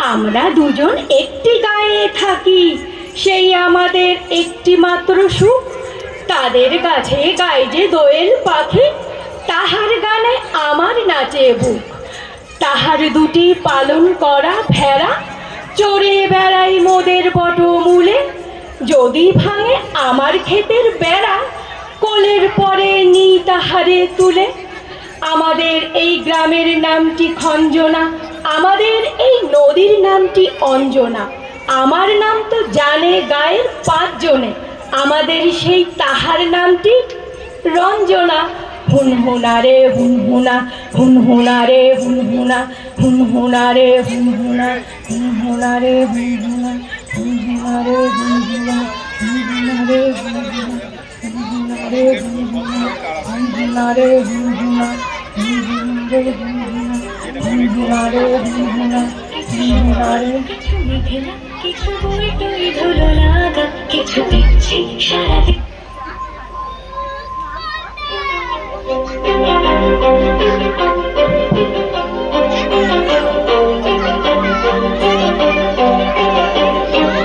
আমরা দুজন একটি গায়ে থাকি, সেই আমাদের একটি মাত্র সুখ। তাদের কাছে গায়ে যে দোয়েল পাখি, তাহার গানে আমার নাচে বুক। তাহার দুটি পালন করা ভেড়া, চড়ে বেড়াই মোদের বটমূলে। যদি ভাঙে আমার ক্ষেতের বেড়া কোলের পরে নি তাহারে তুলে। আমাদের এই গ্রামের নামটি খঞ্জনা, আমাদের এই নদীর নামটি অঞ্জনা। আমার নাম তো জানে গায়ের পাঁচজনে, আমাদের সেই তাহার নামটি রঞ্জনা। হুনহুনা রে হুনহুনা হুনহুনা রে হুনহুনা হুনহুনা রে হুনহুনা হুনহুনা রে হুনহুনা হুনহুনা রে হুনহুনা। হুনহুনা রে হুনহুনা হুনহুনা রে হুনহুনা হুনহুনা রে হুনহুনা হুনহুনা রে। কিছু বই টই ধুলো লাগা, কিছু দেখছি সারাদিন।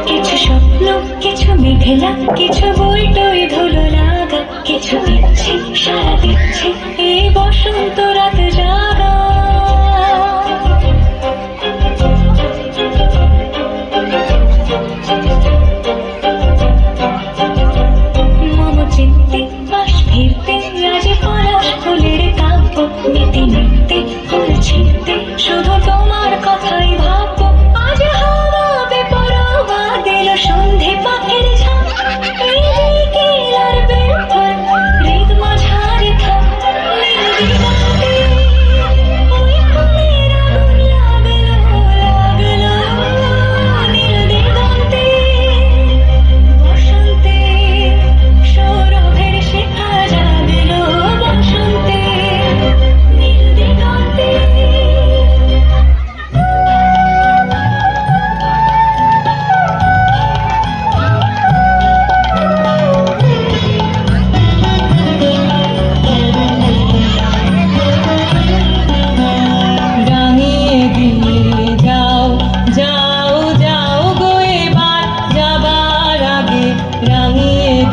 কিছু স্বপ্ন, কিছু মেঘেলা, কিছু বই টই ধুলো লাগা, কিছু